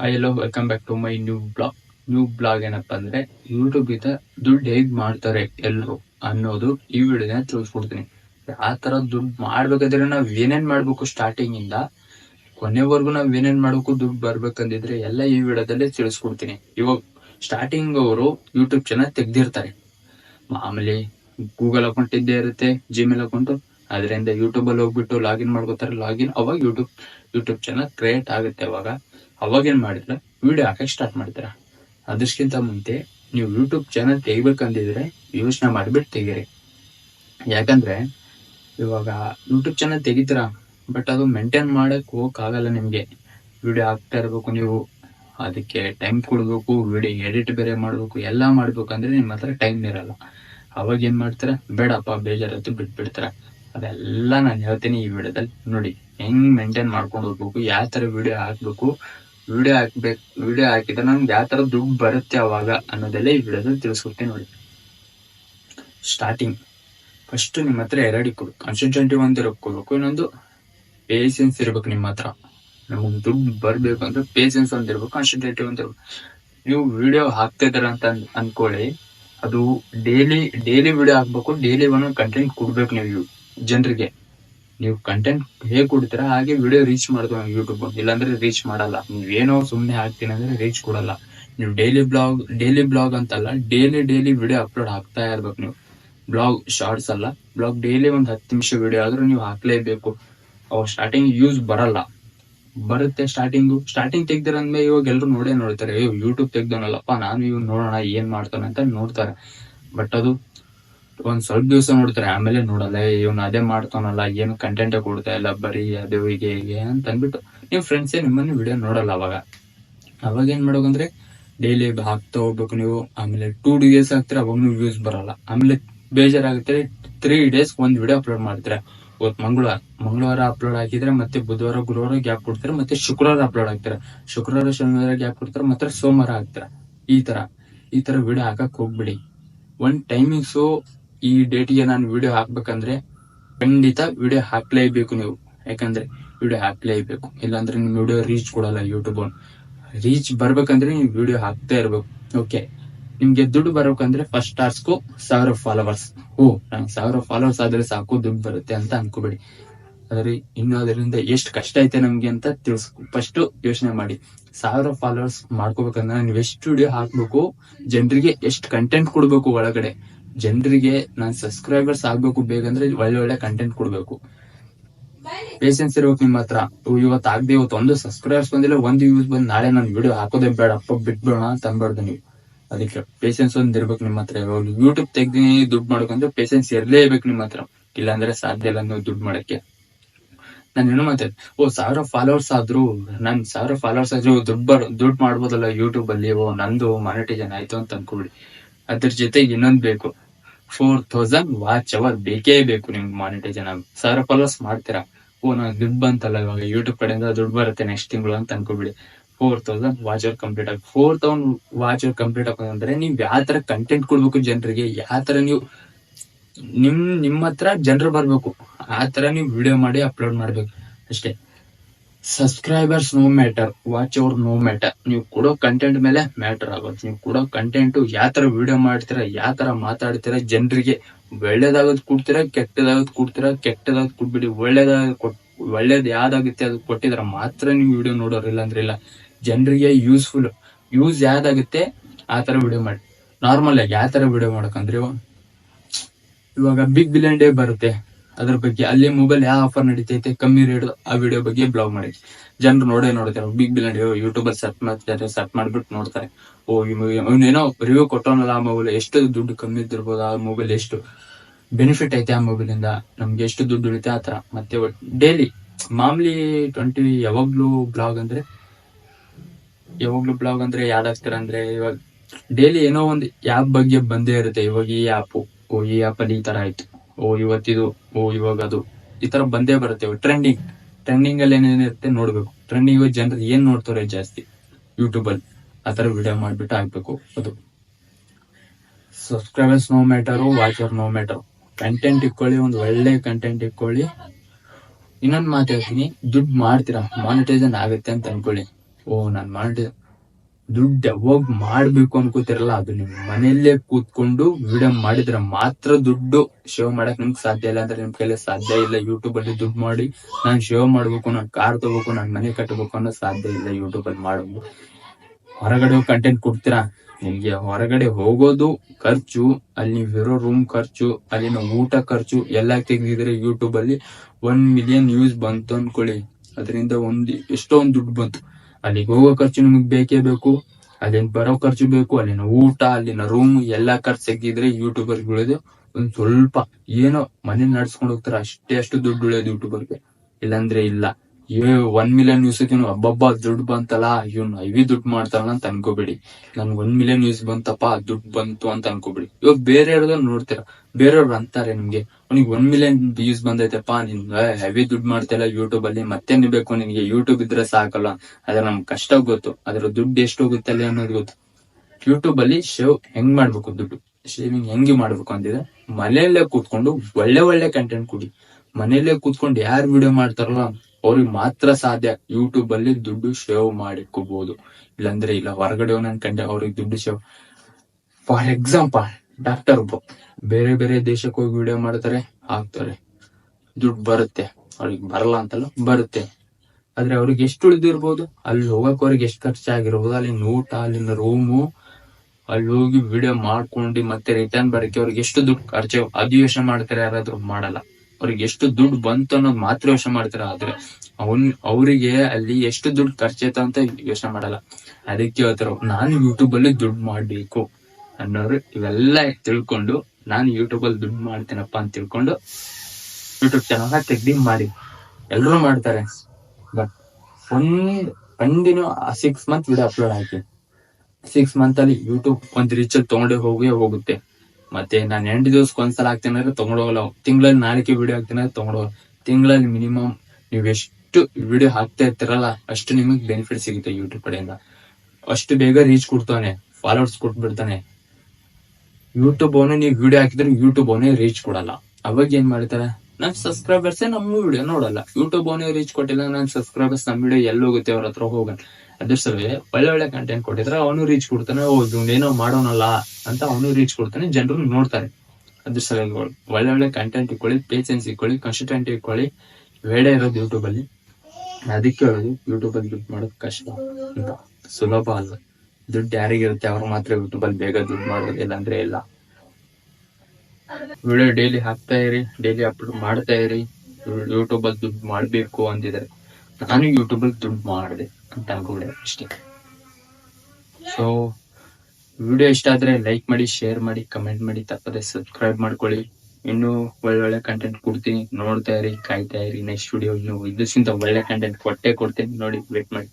Hi hello welcome back to my new vlog new vlog ಏನಪ್ಪಾ ಅಂದ್ರೆ YouTube ಇಂದ ದುಡ್ಡು ಹೇಗ್ ಮಾಡ್ತಾರೆ ಎಲ್ರು ಅನ್ನೋದು ಈ ವಿಡಿಯೋನ ತಿಳಿಸ್ಕೊಡ್ತೀನಿ ಆ ತರ ದುಡ್ಡು ಮಾಡ್ಬೇಕಾದ್ರೆ ನಾವ್ ಏನೇನ್ ಮಾಡ್ಬೇಕು ಸ್ಟಾರ್ಟಿಂಗ್ ಇಂದ, ಕೊನೆವರೆಗೂ ನಾವ್ ಏನೇನ್ ಮಾಡ್ಬೇಕು ದುಡ್ಡು ಬರ್ಬೇಕಂದಿದ್ರೆ ಎಲ್ಲ ಈ ವಿಡಿಯೋದಲ್ಲೇ ತಿಳಿಸ್ಕೊಡ್ತೀನಿ. ಇವಾಗ ಸ್ಟಾರ್ಟಿಂಗ್ ಅವರು ಯೂಟ್ಯೂಬ್ ಚಾನಲ್ ತೆಗ್ದಿರ್ತಾರೆ. ಮಾಮೂಲಿ ಗೂಗಲ್ ಅಕೌಂಟ್ ಇದ್ದೇ ಇರುತ್ತೆ ಜಿಮೇಲ್ ಅಕೌಂಟ್ ಅದರಿಂದ ಯೂಟ್ಯೂಬ್ ಅಲ್ಲಿ ಹೋಗ್ಬಿಟ್ಟು ಲಾಗಿನ್ ಮಾಡ್ಕೋತಾರೆ. ಲಾಗಿನ್ ಅವಾಗ ಯೂಟ್ಯೂಬ್ ಯೂಟ್ಯೂಬ್ ಚಾನಲ್ ಕ್ರಿಯೇಟ್ ಆಗುತ್ತೆ ಅವಾಗ. ಅವಾಗ ಏನ್ ಮಾಡಿದ್ರೆ? ವಿಡಿಯೋ ಹಾಕಕ್ ಸ್ಟಾರ್ಟ್ ಮಾಡ್ತೀರಾ ಅದಕ್ಕಿಂತ ಮುಂಚೆ ನೀವು ಯೂಟ್ಯೂಬ್ ಚಾನಲ್ ತೆಗಿಬೇಕಂದಿದ್ರೆ ಯೋಚನೆ ಮಾಡಿಬಿಟ್ಟು ತೆಗೀರಿ. ಯಾಕಂದ್ರೆ ಇವಾಗ ಯೂಟ್ಯೂಬ್ ಚಾನಲ್ ತೆಗಿತೀರ? ಬಟ್ ಅದು ಮೇಂಟೈನ್ ಮಾಡಕ್ ಹೋಗಕ್ ಆಗಲ್ಲ ನಿಮ್ಗೆ. ವಿಡಿಯೋ ಹಾಕ್ತಾ ಇರ್ಬೇಕು ನೀವು. ಅದಕ್ಕೆ ಟೈಮ್ ಕೊಡಬೇಕು ವಿಡಿಯೋ ಎಡಿಟ್ ಬೇರೆ ಮಾಡಬೇಕು, ಎಲ್ಲ ಮಾಡ್ಬೇಕಂದ್ರೆ ನಿಮ್ಮ ಹತ್ರ ಟೈಮ್ ಇರಲ್ಲ. ಅವಾಗ ಏನ್ ಮಾಡ್ತೀರಾ? ಬೇಡಪ್ಪ ಬೇಜಾರತ್ತು ಬಿಟ್ಬಿಡ್ತೀರ. ಅದೆಲ್ಲ ನಾನು ಹೇಳ್ತೀನಿ ಈ ವಿಡಿಯೋದಲ್ಲಿ ನೋಡಿ. ಹೆಂಗ್ ಮೇಂಟೈನ್ ಮಾಡ್ಕೊಂಡು ಹೋಗ್ಬೇಕು, ಯಾವ ತರ ವಿಡಿಯೋ ಹಾಕ್ಬೇಕು ವಿಡಿಯೋ ಹಾಕ್ಬೇಕು, ವಿಡಿಯೋ ಹಾಕಿದ್ರೆ ನಮ್ಗೆ ಯಾವ ತರ ದುಡ್ಡು ಬರುತ್ತೆ ಅವಾಗ ಅನ್ನೋದೆಲ್ಲ ಈ ವಿಡಿಯೋದಲ್ಲಿ ತಿಳಿಸ್ಕೊಡ್ತೀನಿ ನೋಡಿ. ಸ್ಟಾರ್ಟಿಂಗ್ ಫಸ್ಟ್ ನಿಮ್ಮ ಹತ್ರ ಎರಡು ಇಕ್ಕೊಡು ಅಂತ ಇರೋ ಇರಬೇಕು ಇನ್ನೊಂದು ಪೇಷನ್ಸ್ ಇರ್ಬೇಕು ನಿಮ್ಮ ಹತ್ರ. ನಮ್ಗೆ ದುಡ್ಡು ಬರಬೇಕು ಅಂದ್ರೆ ಪೇಷನ್ಸ್ ಒಂದು ಇರ್ಬೇಕು ಕಾನ್ಸಂಟ್ರೇಟಿವ್ ಅಂತ ಇರ್ಬೇಕು. ನೀವು ವಿಡಿಯೋ ಹಾಕ್ತಾ ಅಂತ ಅನ್- ಅನ್ಕೊಳ್ಳಿ. ಅದು ಡೈಲಿ ಡೈಲಿ ವಿಡಿಯೋ ಹಾಕ್ಬೇಕು ಡೈಲಿ ಒಂದೊಂದು ಕಂಟೆಂಟ್ ಕೊಡ್ಬೇಕು ನೀವು, ಜನರಿಗೆ. ನೀವು ಕಂಟೆಂಟ್ ಹೇಗೆ ಕೊಡ್ತೀರಾ, ಹಾಗೆ ವಿಡಿಯೋ ರೀಚ್ ಮಾಡ್ತೀವಿ ಯೂಟ್ಯೂಬ್ ಇಲ್ಲಾಂದ್ರೆ ರೀಚ್ ಮಾಡಲ್ಲ. ನೀವೇನೋ ಸುಮ್ಮನೆ ಹಾಕ್ತೀನಿ ಅಂದ್ರೆ ರೀಚ್ ಕೊಡಲ್ಲ. ನೀವು ಡೈಲಿ ಬ್ಲಾಗ್ ಡೈಲಿ ಬ್ಲಾಗ್ ಅಂತಲ್ಲ ಡೈಲಿ ಡೈಲಿ ವಿಡಿಯೋ ಅಪ್ಲೋಡ್ ಆಗ್ತಾ ಇರ್ಬೇಕು ನೀವು. ಬ್ಲಾಗ್ ಶಾರ್ಟ್ಸ್ ಅಲ್ಲ. ಬ್ಲಾಗ್ ಡೈಲಿ ಒಂದು ಹತ್ತು ನಿಮಿಷ ವಿಡಿಯೋ ಆದ್ರೂ ನೀವು ಹಾಕ್ಲೇಬೇಕು. ಅವಾಗ ಸ್ಟಾರ್ಟಿಂಗ್ ಯೂಸ್ ಬರಲ್ಲ. ಬರುತ್ತೆ ಸ್ಟಾರ್ಟಿಂಗು ಸ್ಟಾರ್ಟಿಂಗ್ ತೆಗ್ದಿರ ಅಂದ್ಮೇಲೆ ಇವಾಗ ಎಲ್ಲರೂ ನೋಡೇ ನೋಡ್ತಾರೆ. ಅಯ್ಯೋ ಯೂಟ್ಯೂಬ್ ತೆಗ್ದವನಲ್ಲಪ್ಪ, ನಾನು ಇವ್ ನೋಡೋಣ, ಏನು ಮಾಡ್ತಾನೆ ಅಂತ ನೋಡ್ತಾರೆ. ಬಟ್ ಅದು ಒಂದ್ ಸ್ವಲ್ಪ ದಿವಸ ನೋಡ್ತಾರೆ, ಆಮೇಲೆ ನೋಡಲ್ಲ ಇವ್ನ ಅದೇ ಮಾಡ್ತಾನಲ್ಲ, ಏನು ಕಂಟೆಂಟ್ ಕೊಡ್ತಾ ಇಲ್ಲ, ಬರೀ ಅದು ಹೀಗೆ ಹೀಗೆ ಅಂತ ಅಂದ್ಬಿಟ್ಟು ನಿಮ್ ಫ್ರೆಂಡ್ಸೇ ನಿಮ್ಮನ್ನ ವಿಡಿಯೋ ನೋಡಲ್ಲ ಅವಾಗ. ಅವಾಗ ಏನ್ ಮಾಡೋಕಂದ್ರೆ ಡೈಲಿ ಹಾಕ್ತಾ ಹೋಗ್ಬೇಕು ನೀವು, ಆಮೇಲೆ ಟೂ ಡೇಸ್ ಹಾಕ್ತಾರೆ, ಅವಾಗ ನೀವು ವ್ಯೂಸ್ ಬರಲ್ಲ. ಆಮೇಲೆ ಬೇಜಾರಾಗುತ್ತೆ ತ್ರೀ ಡೇಸ್ ಒಂದ್ ವಿಡಿಯೋ ಅಪ್ಲೋಡ್ ಮಾಡ್ತಾರೆ. ಇವತ್ತು ಮಂಗಳವಾರ ಮಂಗಳವಾರ ಅಪ್ಲೋಡ್ ಹಾಕಿದ್ರೆ ಮತ್ತೆ ಬುಧವಾರ, ಗುರುವಾರ ಗ್ಯಾಪ್ ಕೊಡ್ತಾರೆ, ಮತ್ತೆ ಶುಕ್ರವಾರ ಅಪ್ಲೋಡ್ ಆಗ್ತಾರೆ ಶುಕ್ರವಾರ, ಶನಿವಾರ ಗ್ಯಾಪ್ ಕೊಡ್ತಾರೆ, ಮತ್ತೆ ಸೋಮವಾರ ಹಾಕ್ತಾರೆ. ಈ ತರ ಈ ತರ ವಿಡಿಯೋ ಹಾಕಕ್ ಹೋಗ್ಬಿಡಿ. ಒಂದ್ ಟೈಮಿಂಗ್ಸು ಈ ಡೇಟಿಗೆ ನಾನು ವಿಡಿಯೋ ಹಾಕ್ಬೇಕಂದ್ರೆ ಖಂಡಿತ ವಿಡಿಯೋ ಹಾಕ್ಲೇಬೇಕು ನೀವು. ಯಾಕಂದ್ರೆ ವಿಡಿಯೋ ಹಾಕ್ಲೇಬೇಕು. ಇಲ್ಲಾಂದ್ರೆ ನಿಮ್ ವಿಡಿಯೋ ರೀಚ್ ಕೊಡಲ್ಲ ಯೂಟ್ಯೂಬ್ ರೀಚ್ ಬರ್ಬೇಕಂದ್ರೆ ನೀವು ವಿಡಿಯೋ ಹಾಕ್ತಾ ಇರ್ಬೇಕು. ಓಕೆ ನಿಮ್ಗೆ ದುಡ್ಡು ಬರ್ಬೇಕಂದ್ರೆ ಫಸ್ಟ್ ಟಾಸ್ಕು ಸಾವಿರ ಫಾಲೋವರ್ಸ್ ಓ, ನಂಗೆ ಸಾವಿರ ಫಾಲೋವರ್ಸ್ ಆದ್ರೆ ಸಾಕು, ದುಡ್ಡು ಬರುತ್ತೆ ಅಂತ ಅನ್ಕೋಬೇಡಿ. ಆದ್ರೆ ಇನ್ನು ಅದರಿಂದ ಎಷ್ಟು ಕಷ್ಟ ಐತೆ ನಮ್ಗೆ ಅಂತ ತಿಳ್ಸ್ ಫಸ್ಟ್ ಯೋಚನೆ ಮಾಡಿ. ಸಾವಿರ ಫಾಲೋವರ್ಸ್ ಮಾಡ್ಕೋಬೇಕಂದ್ರೆ ನೀವು ಎಷ್ಟು ವಿಡಿಯೋ ಹಾಕ್ಬೇಕು? ಜನರಿಗೆ ಎಷ್ಟು ಕಂಟೆಂಟ್ ಕೊಡ್ಬೇಕು ಒಳಗಡೆ? ಜನರಿಗೆ ನಾನ್ ಸಬ್ಸ್ಕ್ರೈಬರ್ಸ್ ಆಗ್ಬೇಕು ಬೇಕಂದ್ರೆ ಒಳ್ಳೆ ಒಳ್ಳೆ ಕಂಟೆಂಟ್ ಕೊಡ್ಬೇಕು. ಪೇಷನ್ಸ್ ಇರ್ಬೇಕು ನಿಮ್ಮ ಹತ್ರ. ಇವತ್ತು ಆಗದೆ ಇವತ್ತು ಒಂದು ಸಬ್ಸ್ಕ್ರೈಬರ್ಸ್ ಬಂದಿಲ್ಲ, ಒಂದು ವ್ಯೂಸ್ ಬಂದು ನಾಳೆ ನಾನು ವಿಡಿಯೋ ಹಾಕೋದೇ ಬೇಡ, ಅಪ್ಪ ಬಿಟ್ಬಿಡೋಣ ಅಂತ ಅನ್ಬಾರ್ದು ನೀವು. ಅದಕ್ಕೆ ಪೇಷನ್ಸ್ ಒಂದ್ ಇರ್ಬೇಕು ನಿಮ್ಮ ಹತ್ರ. ಯೂಟ್ಯೂಬ್ ತೆಗ್ದಿನಿ, ದುಡ್ಡು ಮಾಡ್ಬೇಕಂದ್ರೆ ಪೇಷನ್ಸ್ ಇರ್ಲೇಬೇಕು ನಿಮ್ಮ ಹತ್ರ. ಇಲ್ಲಾಂದ್ರೆ ಸಾಧ್ಯ ಇಲ್ಲ ನೀವು ದುಡ್ಡು ಮಾಡಕ್ಕೆ. ನಾನು ಏನು ಮಾತಾಡ್ ಓ, ಸಾವಿರ ಫಾಲೋವರ್ಸ್ ಆದ್ರು, ನನ್ ಸಾವಿರ ಫಾಲೋವರ್ಸ್ ಆದ್ರೂ ದುಡ್ಡು ದುಡ್ಡು ಮಾಡ್ಬೋದಲ್ಲ ಯೂಟ್ಯೂಬ್ ಅಲ್ಲಿ. ಓ, ನಂದು ಮಾನಿಟೈಸೇಷನ್ ಆಯ್ತು ಅಂತ ಅನ್ಕೊಬಿಡಿ. ಅದ್ರ ಜೊತೆಗೆ ಇನ್ನೊಂದ್ ಬೇಕು. ಫೋರ್ ತೌಸಂಡ್ ವಾಚ್ ಅವರ್ ಬೇಕೇ ಬೇಕು ನಿಮ್ಗೆ ಮಾನಿಟೈಸೇಷನ್ ಸಾವಿರ ಫಾಲೋರ್ಸ್ ಮಾಡ್ತೀರಾ? ಓ ನಾನು ದುಡ್ಡು ಬಂತಲ್ಲ ಇವಾಗ. ಯೂಟ್ಯೂಬ್ ಕಡೆಯಿಂದ ದುಡ್ಡು ಬರುತ್ತೆ ನೆಕ್ಸ್ಟ್ ತಿಂಗಳು ಅಂತ ಅನ್ಕೋಬಿಡಿ. Four thousand watch hour complete ಆಗಿ four thousand watch hour complete ಆಗಂದ್ರೆ ನೀವು ಯಾವ ತರ ಕಂಟೆಂಟ್ ಕೊಡ್ಬೇಕು ಜನರಿಗೆ, ಯಾವ ತರ ನೀವು ನಿಮ್ ನಿಮ್ಮ ಹತ್ರ ಜನರು ಬರ್ಬೇಕು. ಆ ತರ ನೀವು ವಿಡಿಯೋ ಮಾಡಿ ಅಪ್ಲೋಡ್ ಮಾಡ್ಬೇಕು. ಅಷ್ಟೇ. Subscribers no matter watch hour no matter ನೀವು ಕೊಡೋ ಕಂಟೆಂಟ್ ಮೇಲೆ ಮ್ಯಾಟರ್ ಆಗುತ್ತೆ ನೀವು ಕೊಡೋ ಕಂಟೆಂಟು ಯಾವ ಥರ ವಿಡಿಯೋ ಮಾಡ್ತೀರಾ, ಯಾವ ಥರ ಮಾತಾಡ್ತೀರಾ ಜನರಿಗೆ. ಒಳ್ಳೇದಾಗೋದು ಕೊಡ್ತೀರಾ, ಕೆಟ್ಟದಾಗೋದು ಕೊಡ್ತೀರಾ ಕೆಟ್ಟದಾಗ ಕೊಟ್ಬಿಡಿ ಒಳ್ಳೇದಾಗ ಕೊಟ್, ಒಳ್ಳೇದು ಯಾವ್ದಾಗುತ್ತೆ ಅದು ಕೊಟ್ಟಿದ್ರೆ ಮಾತ್ರ ನೀವು ವಿಡಿಯೋ ನೋಡೋರು ಇಲ್ಲ ಅಂದ್ರೆ ಇಲ್ಲ. ಜನರಿಗೆ ಯೂಸ್ಫುಲ್ ಯೂಸ್ ಯಾವ್ದಾಗುತ್ತೆ, ಆ ತರ ವಿಡಿಯೋ ಮಾಡಿ. ನಾರ್ಮಲ್ ಆಗಿ ಯಾವ ತರ ವಿಡಿಯೋ ಮಾಡಕಂದ್ರೆ ಇವಾಗ? ಬಿಗ್ ಬಿಲಿಯನ್ ಡೇ ಬರುತ್ತೆ. ಅದ್ರ ಬಗ್ಗೆ ಅಲ್ಲಿ ಮೊಬೈಲ್ ಯಾವ ಆಫರ್ ನಡೀತೈತೆ, ಕಮ್ಮಿ ರೇಟ್ ಆ ವಿಡಿಯೋ ಬಗ್ಗೆ ಬ್ಲಾಗ್ ಮಾಡಿ ಜನರು ನೋಡೇ ನೋಡ್ತಾರೆ ಬಿಗ್ ಬಿಲ್ ಅಂಡ್ ಯೂಟ್ಯೂಬ್ ಅಲ್ಲಿ ಸರ್ಚ್ ಮಾಡ್ತಾರೆ ಸರ್ಚ್ ಮಾಡ್ಬಿಟ್ಟು ನೋಡ್ತಾರೆ. ಓ ಏನೋ ರಿವ್ಯೂ ಕೊಟ್ಟವನಲ್ಲ ಆ ಮೊಬೈಲ್ ಎಷ್ಟು ದುಡ್ಡು ಕಮ್ಮಿ ಇದ್ದಿರ್ಬೋದು ಆ ಮೊಬೈಲ್ ಎಷ್ಟು? ಬೆನಿಫಿಟ್ ಐತೆ ಆ ಮೊಬೈಲ್ ಇಂದ, ನಮ್ಗೆ ಎಷ್ಟು ದುಡ್ಡು ಉಳಿತೆ ಆ ತರ ಮತ್ತೆ ಡೈಲಿ ಮಾಮೂಲಿ ಟ್ವೆಂಟಿ ಯಾವಾಗ್ಲೂ ಬ್ಲಾಗ್ ಅಂದ್ರೆ ಯಾವಾಗ್ಲೂ ಬ್ಲಾಗ್ ಅಂದ್ರೆ ಯಾವ್ದಾಗ್ತಾರೆ ಅಂದ್ರೆ ಇವಾಗ ಡೈಲಿ ಏನೋ ಒಂದು ಆ್ಯಪ್ ಬಗ್ಗೆ ಬಂದೇ ಇರುತ್ತೆ, ಇವಾಗ ಈ ಆ್ಯಪ್ ಓ, ಈ ಆ್ಯಪ್ ಅಲ್ಲಿ ಈ ತರ ಆಯ್ತು. ಓ ಇವತ್ತಿದು ಓ ಇವಾಗ ಅದು ಈ ತರ ಬಂದೇ ಬರುತ್ತೆ ಟ್ರೆಂಡಿಂಗ್ ಟ್ರೆಂಡಿಂಗ್ ಅಲ್ಲಿ ಏನೇನಿರುತ್ತೆ ನೋಡ್ಬೇಕು. ಟ್ರೆಂಡಿಂಗ್ ಜನರು ಏನ್ ನೋಡ್ತಾರೆ ಜಾಸ್ತಿ? ಯೂಟ್ಯೂಬ್ ಅಲ್ಲಿ. ಆ ತರ ವಿಡಿಯೋ ಮಾಡ್ಬಿಟ್ಟು ಹಾಕ್ಬೇಕು. ಅದು. Subscribers no matter watcher no matter content ಇಟ್ಕೊಳ್ಳಿ, ಒಂದು ಒಳ್ಳೆ ಕಂಟೆಂಟ್ ಇಟ್ಕೊಳ್ಳಿ. ಇನ್ನೊಂದ್ ಮಾತಾಡ್ತೀನಿ ದುಡ್ಡು ಮಾಡ್ತೀರಾ? ಮಾನಿಟೈಸನ್ ಆಗುತ್ತೆ ಅಂತ ಅನ್ಕೊಳ್ಳಿ. ಓ, ನಾನ್ ಮಾಡಿ ದುಡ್ಡು ಹೋಗ್ ಮಾಡ್ಬೇಕು ಅನ್ಕೋತಿರಲ್ಲ, ಅದು ನಿಮ್ ಮನೆಯಲ್ಲೇ ಕೂತ್ಕೊಂಡು ವಿಡಿಯೋ ಮಾಡಿದ್ರೆ ಮಾತ್ರ ದುಡ್ಡು ಶೋ ಮಾಡಕ್ ನಿಮ್ಗೆ ಸಾಧ್ಯ ಇಲ್ಲ ಅಂದ್ರೆ ನಿಮ್ ಕೈಲಿ ಸಾಧ್ಯ ಇಲ್ಲ. ಯೂಟ್ಯೂಬ್ ಅಲ್ಲಿ ದುಡ್ಡು ಮಾಡಿ ನಾನ್ ಶೋ ಮಾಡ್ಬೇಕು, ನಾನು ಕಾರ್ ತಗೋಬೇಕು, ನಾನು ಮನೆ ಕಟ್ಟಬೇಕು ಅನ್ನೋ ಸಾಧ್ಯ ಇಲ್ಲ ಯೂಟ್ಯೂಬ್ ಅಲ್ಲಿ ಮಾಡೋದು. ಹೊರಗಡೆ ಕಂಟೆಂಟ್ ಕೊಡ್ತೀರಾ? ನಿಮ್ಗೆ ಹೊರಗಡೆ ಹೋಗೋದು ಖರ್ಚು, ಅಲ್ಲಿ ನೀವಿರೋ ರೂಮ್ ಖರ್ಚು, ಅಲ್ಲಿನ ಊಟ ಖರ್ಚು ಎಲ್ಲ ತೆಗೆದಿದ್ರೆ ಯೂಟ್ಯೂಬ್ ಅಲ್ಲಿ ಒನ್ ಮಿಲಿಯನ್ ವ್ಯೂಸ್ ಬಂತು ಅನ್ಕೊಳ್ಳಿ. ಅದರಿಂದ ಒಂದ್ ಎಷ್ಟೋ ಒಂದ್ ದುಡ್ಡು ಬಂತು. ಅಲ್ಲಿಗೆ ಹೋಗೋ ಖರ್ಚು ನಿಮಗೆ ಬೇಕೇ ಬೇಕು, ಅಲ್ಲಿಂದ ಬರೋ ಖರ್ಚು ಬೇಕು, ಅಲ್ಲಿನ ಊಟ, ಅಲ್ಲಿನ ರೂಮ್ ಎಲ್ಲಾ ಖರ್ಚು ತೆಗಿದ್ರೆ ಯೂಟ್ಯೂಬರ್ ಉಳಿದು ಒಂದ್ ಸ್ವಲ್ಪ ಏನೋ ಮನೆ ನಡ್ಸ್ಕೊಂಡು ಹೋಗ್ತಾರ, ಅಷ್ಟೇ ಅಷ್ಟು ದುಡ್ಡು ಉಳಿಯೋದು ಯೂಟ್ಯೂಬರ್ಗೆ ಇಲ್ಲಾಂದ್ರೆ ಇಲ್ಲ. ಏ ಒನ್ ಮಿಲಿಯನ್ ವ್ಯೂಸ್ ಇವನು ಹಬ್ಬಬ್ಬ ದುಡ್ಡು ಬಂತಲ್ಲ, ಇವನು ಐವಿ ದುಡ್ಡು ಮಾಡ್ತಾನಲ್ಲ ಅಂತ ಅನ್ಕೋಬೇಡಿ. ನನ್ಗೆ ಒನ್ ಮಿಲಿಯನ್ ನ್ಯೂಸ್ ಬಂತಪ್ಪ, ದುಡ್ಡು ಬಂತು ಅಂತ ಅನ್ಕೋಬೇಡಿ. ಇವಾಗ ಬೇರೆ ನೋಡ್ತೀರಾ? ಬೇರೆಯವ್ರು ಅಂತಾರೆ ನಿಮ್ಗೆ, ಅವ್ನಿಗೆ ಒನ್ ಮಿಲಿಯನ್ ವ್ಯೂಸ್ ಬಂದೈತೆಪ್ಪ, ನಿನ್ ಹೆವಿ ದುಡ್ಡು ಮಾಡ್ತಿಲ್ಲ ಯೂಟ್ಯೂಬ್ ಅಲ್ಲಿ, ಮತ್ತೆ ಬೇಕು ನಿನ್ಗೆ ಯೂಟ್ಯೂಬ್ ಇದ್ರೆ ಸಾಕಲ್ಲ. ಅದ್ರ ನಮ್ಗೆ ಕಷ್ಟ ಗೊತ್ತು, ಅದ್ರ ದುಡ್ಡು ಎಷ್ಟು ಹೋಗುತ್ತೆ ಅಲ್ಲಿ ಅನ್ನೋದು ಗೊತ್ತು. ಯೂಟ್ಯೂಬ್ ಅಲ್ಲಿ ಶೇವ್ ಹೆಂಗ್ ಮಾಡ್ಬೇಕು ದುಡ್ಡು? ಶೇವಿಂಗ್ ಹೆಂಗೆ ಮಾಡ್ಬೇಕು ಅಂತಿದೆ, ಮನೆಯಲ್ಲೇ ಕೂತ್ಕೊಂಡು ಒಳ್ಳೆ ಒಳ್ಳೆ ಕಂಟೆಂಟ್ ಕೊಡಿ. ಮನೆಯಲ್ಲೇ ಕೂತ್ಕೊಂಡು ಯಾರು ವಿಡಿಯೋ ಮಾಡ್ತಾರಲ್ಲ ಅವ್ರಿಗೆ ಮಾತ್ರ ಸಾಧ್ಯ ಯೂಟ್ಯೂಬ್ ಅಲ್ಲಿ ದುಡ್ಡು ಸೇವ್ ಮಾಡಿಕೋಬಹುದು ಇಲ್ಲಂದ್ರೆ ಇಲ್ಲ, ಹೊರಗಡೆ ಅನ್ಕಂಡೆ ಅವ್ರಿಗೆ ದುಡ್ಡು ಸೇವ್ ಫಾರ್ ಎಕ್ಸಾಂಪಲ್ ಡಾಕ್ಟರ್ ಒಬ್ಬ. ಬೇರೆ ಬೇರೆ ದೇಶಕ್ಕೆ ಹೋಗಿ ವಿಡಿಯೋ ಮಾಡ್ತಾರೆ ಹಾಕ್ತಾರೆ ದುಡ್ಡು ಬರುತ್ತೆ. ಅವ್ರಿಗೆ ಬರಲ್ಲ ಅಂತಲ್ಲ, ಬರುತ್ತೆ. ಆದ್ರೆ ಅವ್ರಿಗೆ ಎಷ್ಟು ಉಳಿದಿರ್ಬೋದು ಅಲ್ಲಿ ಹೋಗಕ್ ಅವ್ರಿಗೆ ಎಷ್ಟು ಖರ್ಚಾಗಿರ್ಬೋದು? ಅಲ್ಲಿ ಊಟ, ಅಲ್ಲಿನ ರೂಮು ಅಲ್ಲಿ ಹೋಗಿ ವಿಡಿಯೋ ಮಾಡ್ಕೊಂಡು ಮತ್ತೆ ರಿಟರ್ನ್ ಬರಕ್ಕೆ ಅವ್ರಿಗೆ ಎಷ್ಟು ದುಡ್ಡು ಖರ್ಚು? ಅದು ಮಾಡ್ತಾರೆ, ಯಾರಾದ್ರೂ ಮಾಡಲ್ಲ. ಅವ್ರಿಗೆ ಎಷ್ಟು ದುಡ್ಡು ಬಂತು ಅನ್ನೋದು ಮಾತ್ರ ಯೋಚನೆ ಮಾಡ್ತಾರೆ. ಆದ್ರೆ ಅವನ್, ಅವರಿಗೆ ಅಲ್ಲಿ ಎಷ್ಟು ದುಡ್ಡು ಖರ್ಚೈತ ಅಂತ ಯೋಚನೆ ಮಾಡಲ್ಲ. ಅದಕ್ಕೆ ಹೇಳ್ತಾರ, ನಾನು ಯೂಟ್ಯೂಬ್ ಅಲ್ಲಿ ದುಡ್ಡು ಮಾಡ್ಬೇಕು ಅನ್ನೋರು ಇವೆಲ್ಲ ತಿಳ್ಕೊಂಡು, ನಾನು ಯೂಟ್ಯೂಬ್ ಅಲ್ಲಿ ದುಡ್ಡು ಮಾಡ್ತೇನಪ್ಪ ಅಂತ ತಿಳ್ಕೊಂಡು ಯೂಟ್ಯೂಬ್ ಚಾನಲ್ ತೆಗ್ದಿ ಮಾಡಿ. ಎಲ್ರು ಮಾಡ್ತಾರೆ. ಬಟ್ ಒಂದ್ continue six month video upload ಹಾಕಿ ಸಿಕ್ಸ್ ಮಂತ್ ಅಲ್ಲಿ ಯೂಟ್ಯೂಬ್ ಒಂದ್ ರೀಚ್ ತಗೊಂಡೇ ಹೋಗೇ ಹೋಗುತ್ತೆ. ಮತ್ತೆ ನಾನು ಎಂಟು ದಿವಸಕ್ಕೆ ಒಂದ್ಸಲ ಹಾಕ್ತೀನಿ ಅಂದ್ರೆ ತಗೊಂಡೋಗಲ್ಲ. ತಿಂಗಳಲ್ಲಿ ನಾಲ್ಕು ವಿಡಿಯೋ ಹಾಕ್ತೀನಿ ಅಂದ್ರೆ ತಗೊಂಡೋಗಲ್ಲ. ತಿಂಗಳಲ್ಲಿ ಮಿನಿಮಮ್ ನೀವು ಎಷ್ಟು ವಿಡಿಯೋ ಹಾಕ್ತಾ ಇರ್ತೀರಲ್ಲ, ಅಷ್ಟು ನಿಮಗೆ ಬೆನಿಫಿಟ್ ಸಿಗುತ್ತೆ ಯೂಟ್ಯೂಬ್ ಕಡೆಯಿಂದ. ಅಷ್ಟು ಬೇಗ ರೀಚ್ ಕೊಡ್ತಾನೆ ಫಾಲೋವರ್ಸ್ ಕೊಟ್ಬಿಡ್ತಾನೆ. ಯೂಟ್ಯೂಬ್ ಅವನೇ ನೀವು ವಿಡಿಯೋ ಹಾಕಿದ್ರೆ ಯೂಟ್ಯೂಬ್ ಅವನೇ ರೀಚ್ ಕೊಡಲ್ಲ. ಅವಾಗ ಏನ್ ಮಾಡ್ತಾರೆ? ನಮ್ ಸಬ್ಸ್ಕ್ರೈಬರ್ಸೇ ನಮ್ಮ ವಿಡಿಯೋ ನೋಡಲ್ಲ. ಯೂಟ್ಯೂಬ್ ಅವನೇ ರೀಚ್ ಕೊಟ್ಟಿಲ್ಲ ನನ್ನ ಸಬ್ಸ್ಕ್ರೈಬರ್ಸ್ ನಮ್ಮ ವಿಡಿಯೋ ಎಲ್ಲೋಗುತ್ತೆ ಅವ್ರ ಹತ್ರ ಹೋಗಲ್ಲ. ಅದ್ರ ಸಲುವಾಗಿ ಒಳ್ಳೆ ಒಳ್ಳೆ ಕಂಟೆಂಟ್ ಕೊಟ್ಟಿದ್ರೆ ಅವನು ರೀಚ್ ಕೊಡ್ತಾನೆ, ಓ ಏನೋ ಮಾಡೋನಲ್ಲ ಅಂತ ಅವನು ರೀಚ್ ಕೊಡ್ತಾನೆ, ಜನರು ನೋಡ್ತಾರೆ. ಅದ್ರ ಒಳ್ಳೆ ಒಳ್ಳೆ ಕಂಟೆಂಟ್ ಇಟ್ಕೊಳ್ಳಿ ಪೇಷನ್ಸ್ ಇಟ್ಕೊಳ್ಳಿ ಕನ್ಸಿಸ್ಟೆಂಟ್ ಇಟ್ಕೊಳ್ಳಿ, ಬೇಡ ಇರೋದು ಯೂಟ್ಯೂಬ್ ಅಲ್ಲಿ. ಅದಕ್ಕೆ ಹೇಳೋದು ಯೂಟ್ಯೂಬ್ ಅಲ್ಲಿ ದುಡ್ಡು ಮಾಡೋದು ಕಷ್ಟ ಅಂತ. ಸುಲಭ ಅಲ್ಲ. ದುಡ್ಡು ಯಾರಿಗಿರುತ್ತೆ, ಅವ್ರು ಮಾತ್ರ ಯೂಟ್ಯೂಬ್ ಅಲ್ಲಿ ಬೇಗ ದುಡ್ಡು ಮಾಡೋದು, ಇಲ್ಲಾಂದ್ರೆ ಇಲ್ಲ. ವಿಡಿಯೋ ಡೈಲಿ ಹಾಕ್ತಾ ಇರಿ, ಡೈಲಿ ಅಪ್ಲೋಡ್ ಮಾಡ್ತಾ ಇರಿ. ಯೂಟ್ಯೂಬ್ ಅಲ್ಲಿ ದುಡ್ಡು ಮಾಡ್ಬೇಕು ಅಂತಿದ್ದಾರೆ ನಾನು ಯೂಟ್ಯೂಬ್ ಅಲ್ಲಿ ದುಡ್ಡು ಮಾಡಿದೆ. ಅನ್ಕೊಂಡೆ ಅಷ್ಟೇ. ಸೊ ವಿಡಿಯೋ ಇಷ್ಟ ಆದರೆ ಲೈಕ್ ಮಾಡಿ ಶೇರ್ ಮಾಡಿ ಕಮೆಂಟ್ ಮಾಡಿ, ತಪ್ಪದೆ ಸಬ್ಸ್ಕ್ರೈಬ್ ಮಾಡ್ಕೊಳ್ಳಿ. ಇನ್ನೂ ಒಳ್ಳೊಳ್ಳೆ ಒಳ್ಳೆ ಕಂಟೆಂಟ್ ಕೊಡ್ತೀನಿ. ನೋಡ್ತಾ ಇರಿ, ಕಾಯ್ತಾ ಇರಿ. ನೆಕ್ಸ್ಟ್ ವಿಡಿಯೋ ಇನ್ನು ಇದಕ್ಕಿಂತ ಒಳ್ಳೆ ಕಂಟೆಂಟ್ ಕೊಟ್ಟೆ ಕೊಡ್ತೀನಿ. ನೋಡಿ ವೇಟ್ ಮಾಡಿ.